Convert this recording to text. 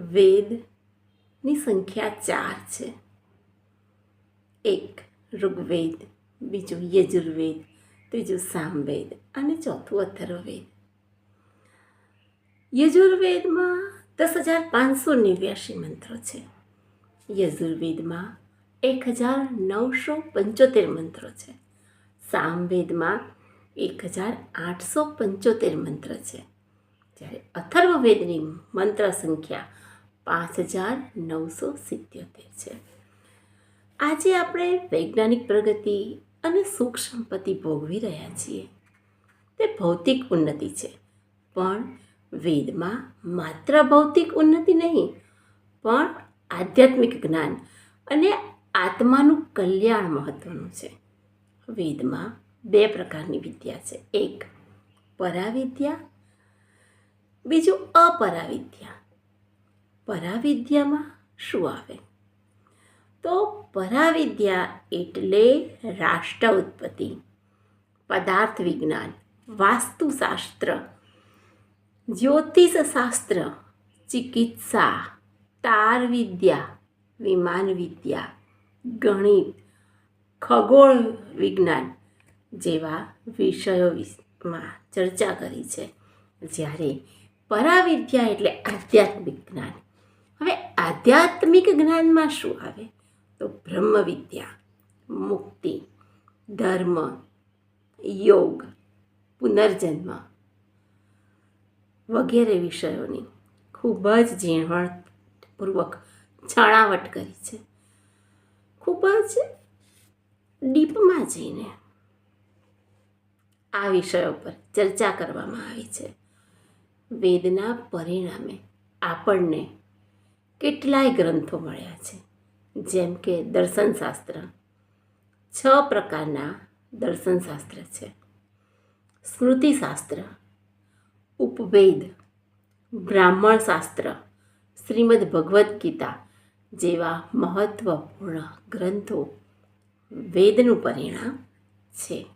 વેદની સંખ્યા ચાર છે. એક ઋગ્વેદ, બીજું યજુર્વેદ, ત્રીજું સામવેદ અને ચોથું અથર્વવેદ. યજુર્વેદમાં દસ હજાર પાંચસો નેવ્યાસી મંત્રો છે. યજુર્વેદમાં એક હજાર નવસો પંચોતેર મંત્રો છે. સામવેદમાં એક હજાર આઠસો પંચોતેર મંત્ર છે. જ્યારે અથર્વવેદની મંત્ર સંખ્યા પાંચ હજાર નવસો સિત્યોતેર છે. આજે આપણે વૈજ્ઞાનિક પ્રગતિ અને સુખ સંપત્તિ ભોગવી રહ્યા છીએ. તે ભૌતિક ઉન્નતિ છે, પણ વેદમાં માત્ર ભૌતિક ઉન્નતિ નહીં, પણ આધ્યાત્મિક જ્ઞાન અને આત્માનું કલ્યાણ મહત્વનું છે. વેદમાં બે પ્રકારની વિદ્યા છે, એક પરાવિદ્યા, બીજું અપરાવિદ્યા. પરાવિદ્યામાં શું આવે? તો પરાવિદ્યા એટલે રાષ્ટ્ર ઉત્પત્તિ, પદાર્થ વિજ્ઞાન, વાસ્તુશાસ્ત્ર, જ્યોતિષશાસ્ત્ર, ચિકિત્સા, તાર વિદ્યા, વિમાન વિદ્યા, ગણિત, ખગોળ વિજ્ઞાન જેવા વિષયોમાં ચર્ચા કરી છે. જ્યારે પરાવિદ્યા એટલે આધ્યાત્મિક જ્ઞાન. આધ્યાત્મિક જ્ઞાનમાં શું આવે? તો બ્રહ્મ વિદ્યા મુક્તિ, ધર્મ, યોગ, પુનર્જન્મ વગેરે વિષયોની ખૂબ જ ઝીણવટપૂર્વક છણાવટ કરી છે. ખૂબ જ ડીપમાં જઈને આ વિષયો પર ચર્ચા કરવામાં આવી છે. વેદના પરિણામે આપણને કેટલાય ગ્રંથો મળ્યા છે, જેમ કે દર્શનશાસ્ત્ર. છ પ્રકારના દર્શનશાસ્ત્ર છે. સ્મૃતિશાસ્ત્ર, ઉપવેદ બ્રાહ્મણ શાસ્ત્ર શ્રીમદ ભગવદ્ ગીતા જેવા મહત્વપૂર્ણ ગ્રંથો વેદનું પરિણામ છે.